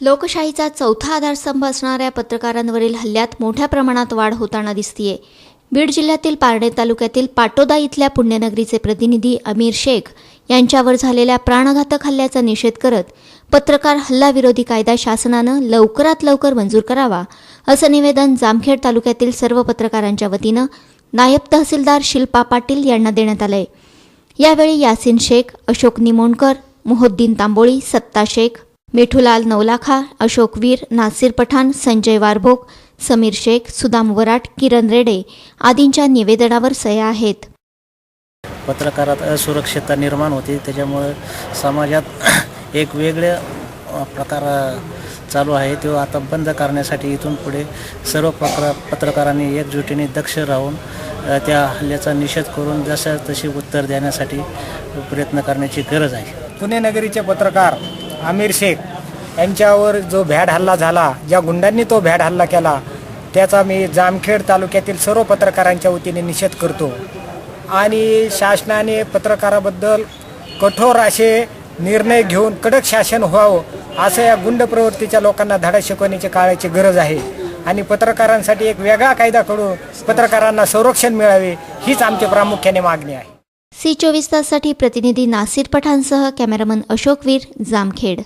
लोकशाहीचा चौथा आधारस्तंभ असणाऱ्या पत्रकारांवरील हल्ल्यात मोठ्या प्रमाणात वाढ होताना दिसतीये. बीड जिल्ह्यातील पारणे तालुक्यातील पाटोदा इथल्या पुण्यनगरीचे प्रतिनिधी अमीर शेख यांच्यावर झालेल्या प्राणघातक हल्ल्याचा निषेध करत पत्रकार हल्ला विरोधी कायदा शासनानं लवकरात लवकर मंजूर करावा असं निवेदन जामखेड तालुक्यातील सर्व पत्रकारांच्या वतीनं नायब तहसीलदार शिल्पा पाटील यांना देण्यात आलंय. यावेळी यासिन शेख अशोक निमोणकर मोहद्दीन तांबोळी सत्ता शेख मिठूलाल नवलाखा अशोक वीर नासिर पठाण संजय वारभोग समीर शेख सुदाम वराट किरण रेडे आदींच्या निवेदनावर सह्या आहेत. पत्रकारात असुरक्षितता निर्माण होते. त्याच्यामुळं समाजात एक वेगळे अ, प्रकार चालू आहे. तो आता बंद करण्यासाठी इथून पुढे सर्व पत्र पत्रकारांनी एकजुटीने दक्ष राहून त्या हल्ल्याचा निषेध करून जसं तशी उत्तर देण्यासाठी प्रयत्न करण्याची गरज आहे. पुणे नगरीचे पत्रकार आमिर शेख यांच्यावर जो भ्याड हल्ला झाला ज्या गुंडांनी तो भ्याड हल्ला केला त्याचा मी जामखेड तालुक्यातील सर्व पत्रकारांच्या वतीने निषेध करतो. आणि शासनाने पत्रकाराबद्दल कठोर असे निर्णय घेऊन कडक शासन व्हावं असं या गुंड प्रवृत्तीच्या लोकांना धडा शिकवण्याची काळाची गरज आहे. आणि पत्रकारांसाठी एक वेगळा कायदा करून पत्रकारांना संरक्षण मिळावे हीच आमची प्रामुख्याने मागणी आहे. सी चोवीस ताससाठी प्रतिनिधी नासिर पठाणसह कॅमेरामन अशोकवीर जामखेड.